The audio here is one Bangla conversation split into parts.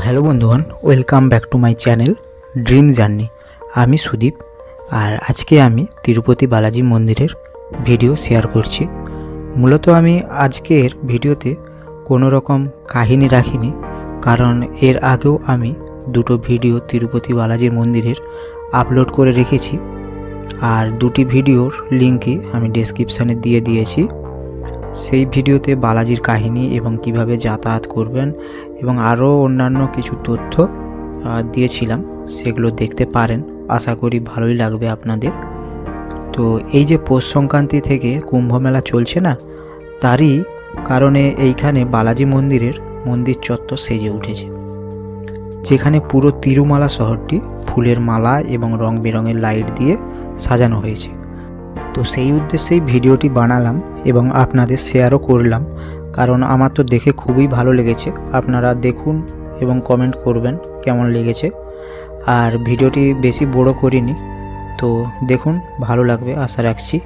হ্যালো বন্ধুগণ, welcome back to my channel dream journey. আমি সুদীপ, আর আজকে আমি তিরুপতি বালাজি মন্দিরের ভিডিও শেয়ার করছি। মূলত আমি আজকের ভিডিওতে কোনো রকম কাহিনী রাখিনি, কারণ এর আগেও আমি দুটো ভিডিও তিরুপতি বালাজি মন্দিরের আপলোড করে রেখেছি, আর দুটি ভিডিওর লিঙ্কই আমি ডেসক্রিপশানে দিয়ে দিয়েছি। সেই ভিডিওতে বালাজির কাহিনী এবং কীভাবে যাতায়াত করবেন এবং আরও অন্যান্য কিছু তথ্য দিয়েছিলাম, সেগুলো দেখতে পারেন। আশা করি ভালোই লাগবে আপনাদের। তো এই যে পৌষ সংক্রান্তি থেকে কুম্ভ মেলা চলছে না, তারই কারণে এইখানে বালাজি মন্দিরের মন্দির চত্বর সেজে উঠেছে, যেখানে পুরো তিরুমালা শহরটি ফুলের মালা এবং রং বেরঙের লাইট দিয়ে সাজানো হয়েছে। তো সেই উদ্দেশ্যেই ভিডিওটি বানালাম এবং আপনাদের শেয়ারও করলাম। কারণ আমার তো দেখে খুবই ভালো লেগেছে। আপনারা দেখুন এবং কমেন্ট করবেন কেমন লেগেছে। আর ভিডিওটি বেশি বড় করিনি, তো দেখুন, ভালো লাগবে, আশা রাখছি।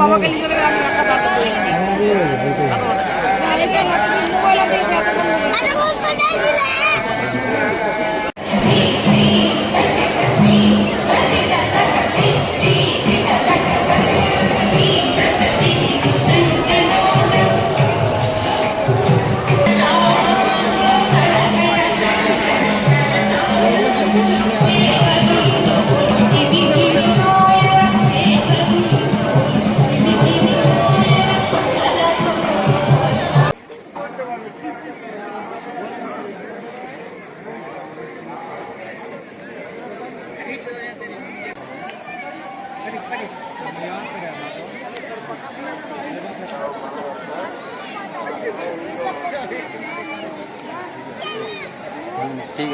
বাবাকে নিয়ে চলে গেলে মোবাইল আছে যে এতক্ষণ ঠিক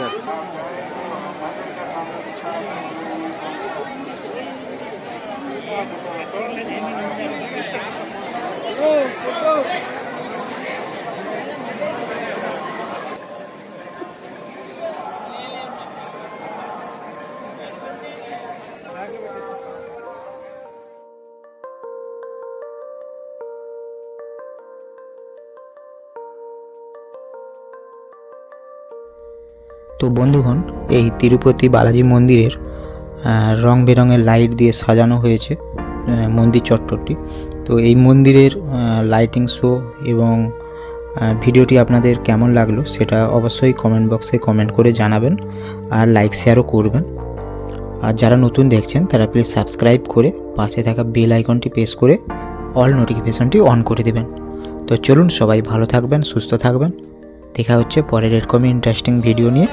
তো বন্ধুগণ, এই তিরুপতি বালাজি মন্দিরের রং বেরঙের লাইট দিয়ে সাজানো হয়েছে মন্দির চত্বরটি। তো এই মন্দিরের লাইটিং শো এবং ভিডিওটি আপনাদের কেমন লাগল সেটা অবশ্যই কমেন্ট বক্সে কমেন্ট করে জানাবেন আর লাইক শেয়ারও করবেন। আর যারা নতুন দেখছেন, তারা প্লিজ সাবস্ক্রাইব করে পাশে থাকা বেল আইকনটি প্রেস করে অল নোটিফিকেশনটি অন করে দেবেন। তো চলুন সবাই ভালো থাকবেন, সুস্থ থাকবেন। দেখা হচ্ছে পরের এরকমই ইন্টারেস্টিং ভিডিও নিয়ে।